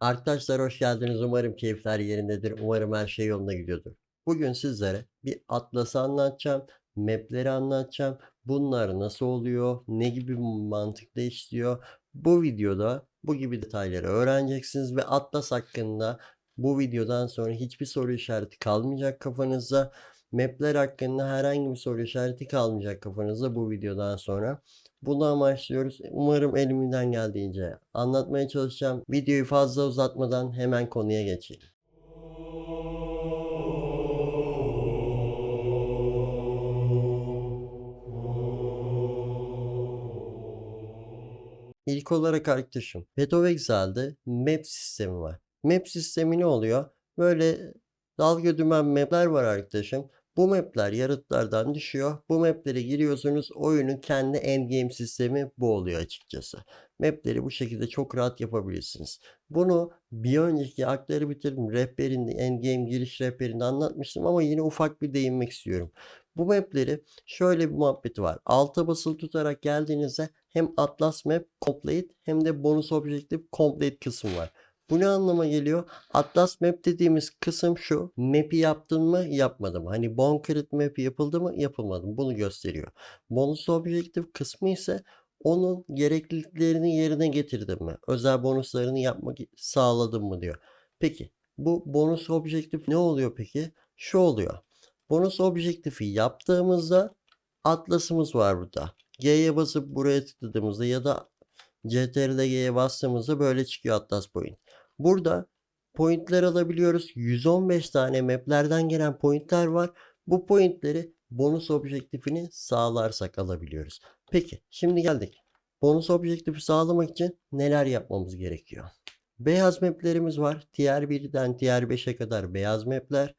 Arkadaşlar hoş geldiniz. Umarım keyifler yerindedir. Umarım her şey yolunda gidiyordur. Bugün sizlere bir atlası anlatacağım. Map'leri anlatacağım. Bunlar nasıl oluyor? Ne gibi mantıkla işliyor? Bu videoda bu gibi detayları öğreneceksiniz ve atlas hakkında bu videodan sonra hiçbir soru işareti kalmayacak kafanızda. Map'ler hakkında herhangi bir soru işareti kalmayacak kafanızda bu videodan sonra. Bunu amaçlıyoruz. Umarım elimden geldiğince anlatmaya çalışacağım. Videoyu fazla uzatmadan hemen konuya geçelim. İlk olarak arkadaşım Exile'de map sistemi var. Map sistemi ne oluyor? Böyle dalga dümen mapler var arkadaşım. Bu mapler yaratlardan düşüyor. Bu maplere giriyorsunuz. Oyunun kendi endgame sistemi bu oluyor açıkçası. Mapleri bu şekilde çok rahat yapabilirsiniz. Bunu bir önceki aktarı bitirdim. Rehberinde, endgame giriş rehberinde anlatmıştım ama yine ufak bir değinmek istiyorum. Bu mapleri şöyle bir muhabbeti var. Alta basılı tutarak geldiğinizde hem Atlas Map Complete hem de Bonus Objective Complete kısmı var. Bu ne anlama geliyor? Atlas Map dediğimiz kısım şu. Map'i yaptın mı yapmadın mı? Hani Bonkrit Map yapıldı mı yapılmadı mı? Bunu gösteriyor. Bonus Objective kısmı ise onun gerekliliklerini yerine getirdin mi? Özel bonuslarını yapmak sağladın mı diyor. Peki bu bonus objektif ne oluyor peki? Şu oluyor. Bonus objektifi yaptığımızda atlasımız var burada. G'ye basıp buraya tıkladığımızda ya da CTRL G'ye bastığımızda böyle çıkıyor Atlas Point. Burada pointler alabiliyoruz. 115 tane maplerden gelen pointler var. Bu pointleri bonus objektifini sağlarsak alabiliyoruz. Peki şimdi geldik. Bonus objektifi sağlamak için neler yapmamız gerekiyor? Beyaz maplerimiz var. Tier 1'den Tier 5'e kadar beyaz mapler.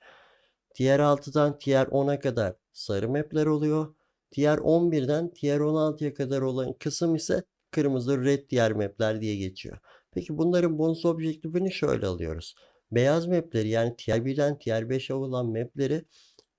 Tier 6'dan Tier 10'a kadar sarı mapler oluyor. Tier 11'den Tier 16'ya kadar olan kısım ise kırmızı red tier mapler diye geçiyor. Peki bunların bonus objektifini şöyle alıyoruz. Beyaz mapleri yani Tier 1'den Tier 5'e olan mapleri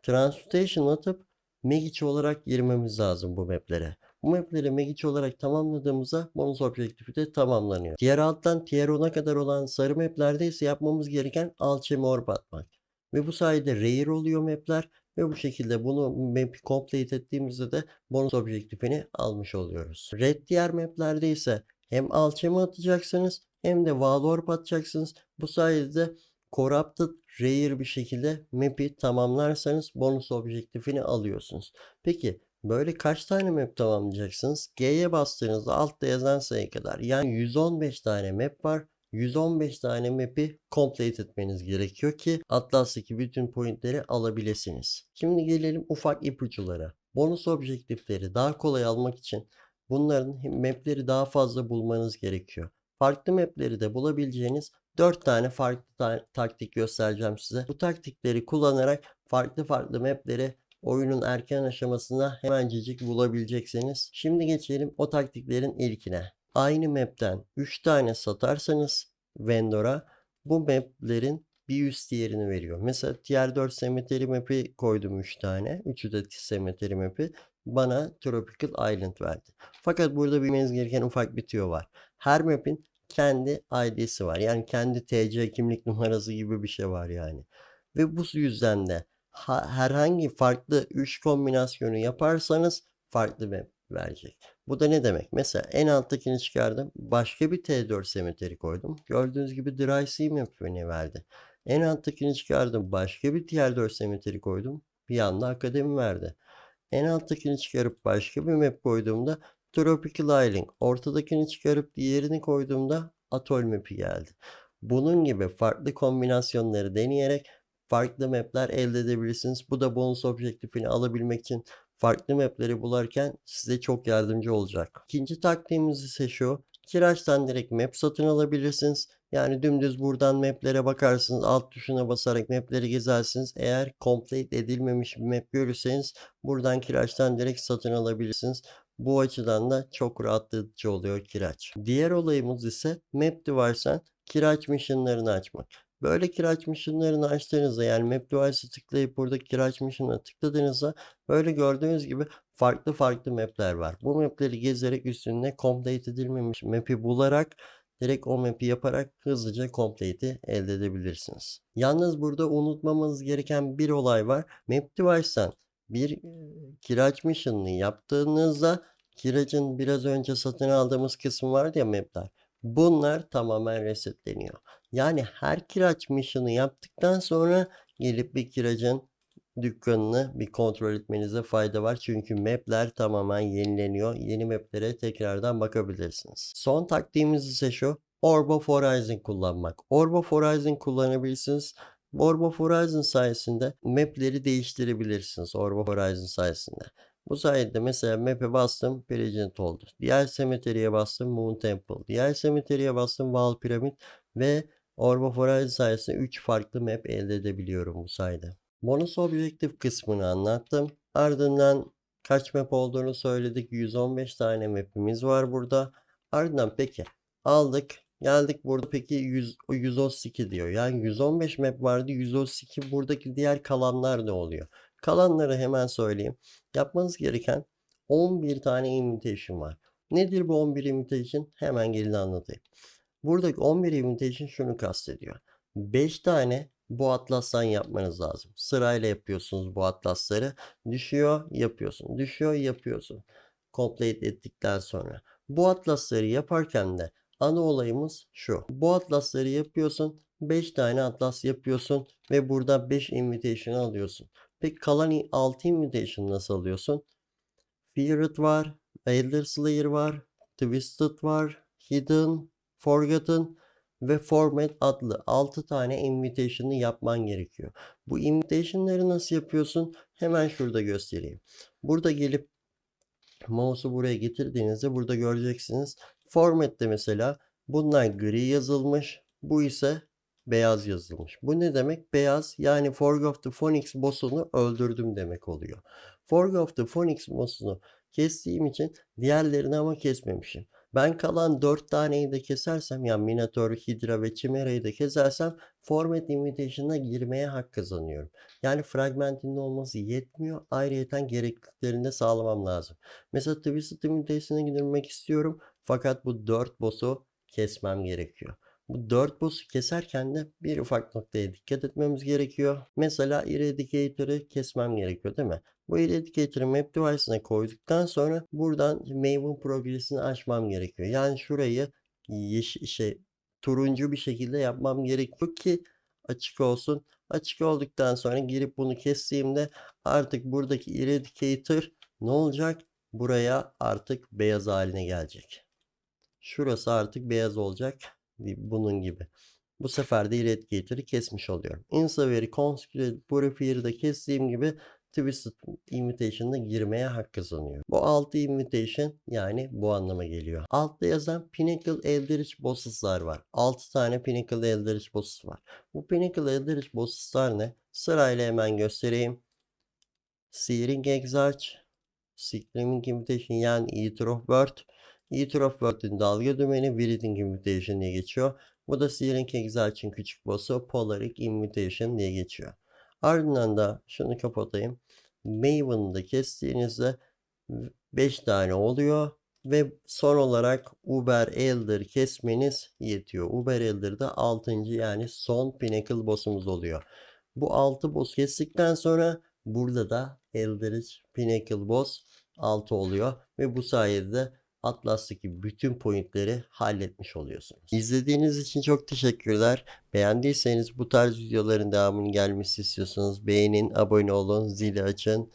Transmutation atıp Magic olarak girmemiz lazım bu maplere. Bu mapleri Magic olarak tamamladığımızda bonus objektifi de tamamlanıyor. Tier alttan Tier 10'a kadar olan sarı maplerde ise yapmamız gereken Alchemy Orb atmak. Ve bu sayede rare oluyor mapler ve bu şekilde bunu map'i complete ettiğimizde de bonus objektifini almış oluyoruz. Red diğer maplerde ise hem alchemy atacaksınız hem de Wall Orb atacaksınız. Bu sayede de Corrupted Rare bir şekilde map'i tamamlarsanız bonus objektifini alıyorsunuz. Peki böyle kaç tane map tamamlayacaksınız? G'ye bastığınızda altta yazan sayı kadar yani 115 tane map var. 115 tane map'i complete etmeniz gerekiyor ki Atlas'taki bütün pointleri alabilirsiniz. Şimdi gelelim ufak ipuçlara. Bonus objektifleri daha kolay almak için bunların mapleri daha fazla bulmanız gerekiyor. Farklı mapleri de bulabileceğiniz 4 tane farklı ta taktik göstereceğim size. Bu taktikleri kullanarak farklı farklı mapleri oyunun erken aşamasında hemencecik bulabileceksiniz. Şimdi geçelim o taktiklerin ilkine aynı map'ten 3 tane satarsanız vendor'a bu map'lerin bir üst diğerini veriyor. Mesela tier 4 cemetery map'i koydum 3 tane. 3'ü de cemetery map'i bana Tropical Island verdi. Fakat burada bilmeniz gereken ufak bir tüyo var. Her map'in kendi ID'si var. Yani kendi TC kimlik numarası gibi bir şey var yani. Ve bu yüzden de herhangi farklı 3 kombinasyonu yaparsanız farklı map verecek. Bu da ne demek? Mesela en alttakini çıkardım. Başka bir T4 semeteri koydum. Gördüğünüz gibi Dry Sea Map beni verdi. En alttakini çıkardım. Başka bir Tier 4 semeteri koydum. Bir anda akademi verdi. En alttakini çıkarıp başka bir map koyduğumda Tropical Island. Ortadakini çıkarıp diğerini koyduğumda Atoll map'i geldi. Bunun gibi farklı kombinasyonları deneyerek farklı mapler elde edebilirsiniz. Bu da bonus objektifini alabilmek için farklı mapleri bularken size çok yardımcı olacak. İkinci taktiğimiz ise şu. Kiraç'tan direkt map satın alabilirsiniz. Yani dümdüz buradan maplere bakarsınız. Alt tuşuna basarak mapleri gezersiniz. Eğer complete edilmemiş bir map görürseniz buradan Kiraç'tan direkt satın alabilirsiniz. Bu açıdan da çok rahatlatıcı oluyor Kiraç. Diğer olayımız ise Map Device'dan Kiraç missionlarını açmak. Böyle kiraç missionlarını açtığınızda yani map device'ı tıklayıp burada kiraç mission'a tıkladığınızda böyle gördüğünüz gibi farklı farklı mapler var. Bu mapleri gezerek üstünde complete edilmemiş map'i bularak direkt o map'i yaparak hızlıca complete'i elde edebilirsiniz. Yalnız burada unutmamanız gereken bir olay var. Map Device'dan bir kiraç mission'ını yaptığınızda kiracın biraz önce satın aldığımız kısmı vardı ya map'ler. Bunlar tamamen resetleniyor. Yani her kiraç mission'ı yaptıktan sonra gelip bir kiracın dükkanını bir kontrol etmenize fayda var. Çünkü map'ler tamamen yenileniyor. Yeni map'lere tekrardan bakabilirsiniz. Son taktiğimiz ise şu. Orb of Horizon kullanmak. Orb of Horizon kullanabilirsiniz. Orb of Horizon sayesinde map'leri değiştirebilirsiniz. Orb of Horizon sayesinde. Bu sayede mesela map'e bastım President oldu. Diğer cemetery'e bastım Moon Temple. Diğer cemetery'e bastım Wall Pyramid ve Orb of Horizon sayesinde 3 farklı map elde edebiliyorum bu sayede. Bonus objektif kısmını anlattım. Ardından kaç map olduğunu söyledik. 115 tane map'imiz var burada. Ardından peki aldık. Geldik burada peki 100, o 132 diyor. Yani 115 map vardı. 132 buradaki diğer kalanlar ne oluyor? Kalanları hemen söyleyeyim. Yapmanız gereken 11 tane invitation var. Nedir bu 11 invitation? Hemen gelin anlatayım. Buradaki 11 invitation şunu kastediyor. 5 tane bu atlastan yapmanız lazım. Sırayla yapıyorsunuz bu atlasları. Düşüyor, yapıyorsun. Düşüyor, yapıyorsun. Complete ettikten sonra. Bu atlasları yaparken de ana olayımız şu. Bu atlasları yapıyorsun. 5 tane atlas yapıyorsun ve burada 5 invitation alıyorsun. Peki kalan 6 invitation nasıl alıyorsun? Feared var, Elder Slayer var, Twisted var, Hidden, Forgotten ve Format adlı 6 tane invitation'ı yapman gerekiyor. Bu invitation'ları nasıl yapıyorsun? Hemen şurada göstereyim. Burada gelip mouse'u buraya getirdiğinizde burada göreceksiniz. Format'te mesela bunlar gri yazılmış. Bu ise beyaz yazılmış. Bu ne demek? Beyaz yani Forg of the Phoenix boss'unu öldürdüm demek oluyor. Forg of the Phoenix boss'unu kestiğim için diğerlerini ama kesmemişim. Ben kalan 4 taneyi de kesersem yani Minotaur, Hydra ve Chimera'yı da kesersem Format Invitation'a girmeye hak kazanıyorum. Yani fragmentinin olması yetmiyor. Ayrıyeten gerekliliklerini de sağlamam lazım. Mesela Twisted Invitation'a girmek istiyorum. Fakat bu 4 boss'u kesmem gerekiyor. Bu 4 boss'u keserken de bir ufak noktaya dikkat etmemiz gerekiyor. Mesela Eradicator'ı kesmem gerekiyor değil mi? Bu Eradicator'ı Map Device'ına koyduktan sonra buradan Maven Progress'ini açmam gerekiyor. Yani şurayı yeşil şey turuncu bir şekilde yapmam gerekiyor ki açık olsun. Açık olduktan sonra girip bunu kestiğimde artık buradaki Eradicator ne olacak? Buraya artık beyaz haline gelecek. Şurası artık beyaz olacak. Bunun gibi. Bu sefer de Eradicator'ı kesmiş oluyorum. Insaver'i Consecrated Purifier'ı kestiğim gibi Twisted Invitation'a girmeye hak kazanıyor. Bu 6 invitation yani bu anlama geliyor. Altta yazan Pinnacle Eldritch Bosses'lar var. 6 tane Pinnacle Eldritch Bosses var. Bu Pinnacle Eldritch Bosses'lar ne? Sırayla hemen göstereyim. Searing Exarch, Screaming Invitation yani Eater of Worth, Eater of Worth'ün dalga dümeni Breathing Invitation diye geçiyor. Bu da Searing Exarch'ın küçük boss'u Polaric Invitation diye geçiyor. Ardından da şunu kapatayım. Maven'ı da kestiğinizde 5 tane oluyor. Ve son olarak Uber Elder kesmeniz yetiyor. Uber Elder da 6. yani son Pinnacle boss'umuz oluyor. Bu 6 boss kestikten sonra burada da Eldritch Pinnacle boss 6 oluyor. Ve bu sayede Atlas'taki bütün pointleri halletmiş oluyorsunuz. İzlediğiniz için çok teşekkürler. Beğendiyseniz bu tarz videoların devamının gelmesi istiyorsanız beğenin, abone olun, zili açın.